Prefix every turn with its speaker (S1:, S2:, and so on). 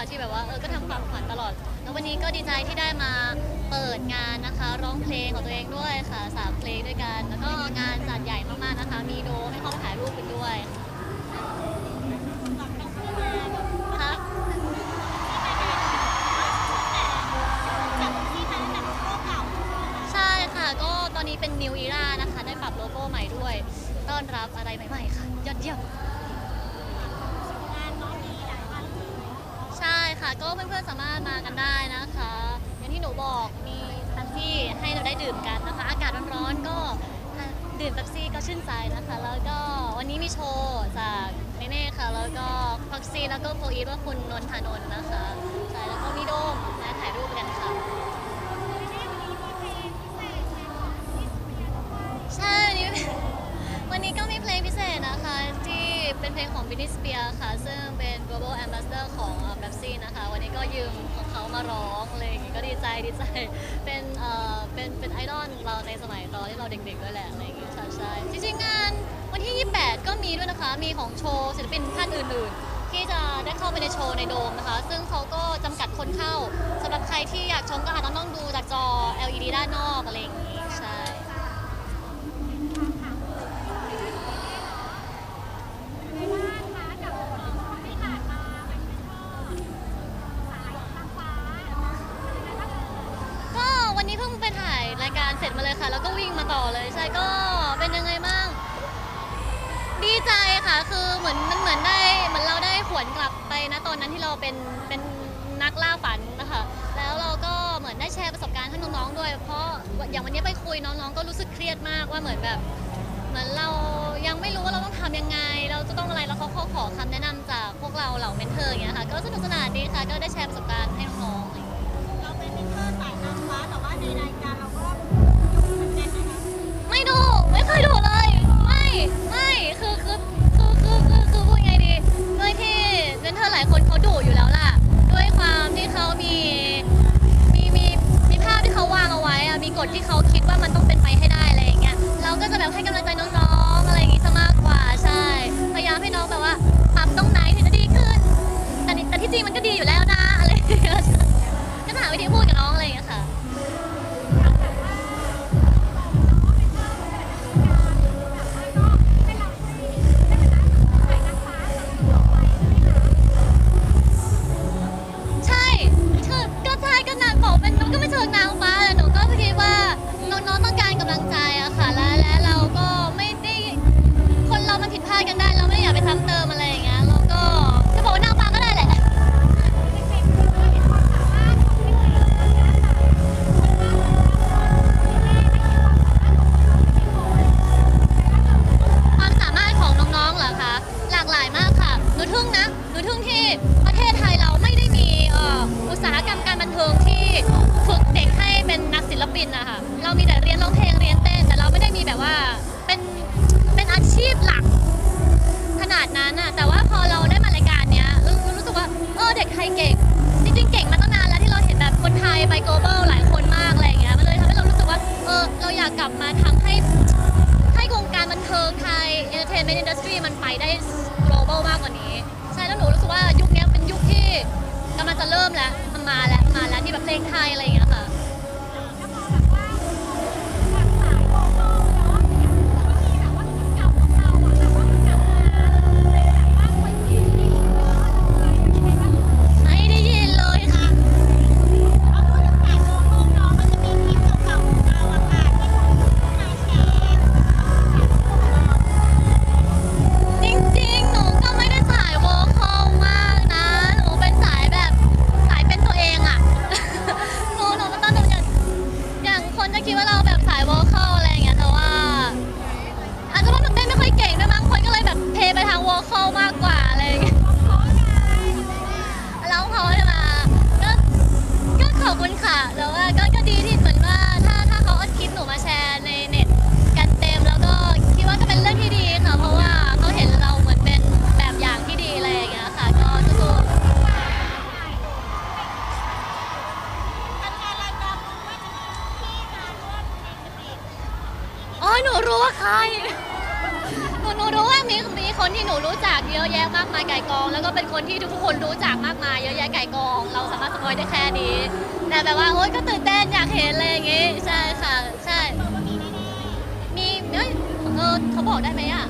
S1: นี้ก็ดีใจที่ได้มาเปิดงานนะคะ ร้องเพลงของตัวเองด้วยค่ะสามเพลงด้วยกัน แล้วก็งานจัดใหญ่มากๆนะคะ มีโดมให้เข้าถ่ายรูปกันด้วยค่ะใช่ค่ะก็ตอนนี้เป็น New Era นะคะ ได้ปรับโลโก้ใหม่ด้วย ต้อนรับอะไรใหม่ๆค่ะ ยอดเยี่ยม ใช่ค่ะ ก็เพื่อนๆสามารถมากันได้นะคะ อย่างที่หนูบอกมีเป๊ปซี่ให้เราได้ดื่มกันนะคะ อากาศร้อนๆก็ดื่มเป๊ปซี่ก็ชื่นใจนะคะ แล้วก็วันนี้มีโชว์จากเนเน่ค่ะ แล้วก็พ็อกซี่แล้วก็โฟอีฟว่าคุณนนทานนท์นะคะใช่แล้วก็มีโดมมาถ่ายรูปกันค่ะ ใช่วันนี้วันนี้ก็มี เป็นเพลงของ Britney Spears ค่ะ ซึ่งเป็น global ambassador ของเอ่อ Pepsi นะคะ วันนี้ก็ยืมของเขามาร้องอะไรอย่างงี้ก็ดีใจดีใจ เป็นเอ่อเป็นเป็นไอดอลเราในสมัยตอนที่เราเด็กๆด้วยแหละอะไรอย่างงี้ใช่ใช่จริงๆงานวันที่ 28 ก็มีด้วยนะคะ มีของโชว์ศิลปินท่านอื่นๆ ที่จะได้เข้าไปในโชว์ในโดมนะคะ ซึ่งเขาก็จำกัดคนเข้าสำหรับใครที่อยากชมก็อาจจะต้องดูจากจอ LED ด้านนอกอะไรอย่างงี้ วันนี้เพิ่งไปถ่ายรายการเสร็จมาเลยค่ะ แล้วก็วิ่งมาต่อเลยใช่ก็เป็นยังไงบ้าง ดีใจค่ะ คือเหมือนมันเหมือนได้เหมือนเราได้หวนกลับไปนะตอนนั้นที่เราเป็นเป็นนักล่าฝันนะคะ แล้วเราก็เหมือนได้แชร์ประสบการณ์ให้น้องๆด้วย เพราะอย่างวันนี้ไปคุยน้องๆ ก็รู้สึกเครียดมากว่าเหมือนแบบ เหมือนเรายังไม่รู้ว่าเราต้องทำยังไง เราจะต้องอะไรแล้วเขาขอคำแนะนำจากพวกเราเหล่าเมนเทอร์อย่างเงี้ยค่ะ ก็สนุกสนานดีค่ะ ก็ได้แชร์ประสบการณ์ให้
S2: ว่าในรายการเราก็อยู่เหมือนกันนะคะ
S1: ไม่ดูไม่เคยดูเลย ไม่ไม่คือคือคือคือคือคือพูดไงดีด้วยที่เมนเทอร์หลายคนเขาดุอยู่แล้วล่ะ ด้วยความที่เขามีมีมีมีภาพที่เขาวางเอาไว้อะมีกฎที่เขาคิดว่ามันต้องเป็นไปให้ได้อะไรอย่างเงี้ยเราก็จะแบบให้กำลังใจน้องๆ เรามีแต่เรียนร้องเพลงเรียนเต้น แต่เราไม่ได้มีแบบว่าเป็นเป็นอาชีพหลัก ขนาดนั้นอะแต่ว่าพอเราได้มารายการเนี้ยรู้รู้สึกว่าเออเด็กไทยเก่งจริง หนูรู้ว่าใครหนูหนูรู้ว่ามีมีคนที่หนูรู้จักเยอะแยะมากมายไก่กอง แล้วก็เป็นคนที่ทุกคนรู้จักมากมายเยอะแยะไก่กอง เราสามารถสปอยได้แค่นี้ แต่แบบว่าโอ๊ยก็ตื่นเต้นอยากเห็นอะไรอย่างงี้ ใช่ค่ะ ใช่ มีเอ้ยเออเขาบอกได้ไหมอะ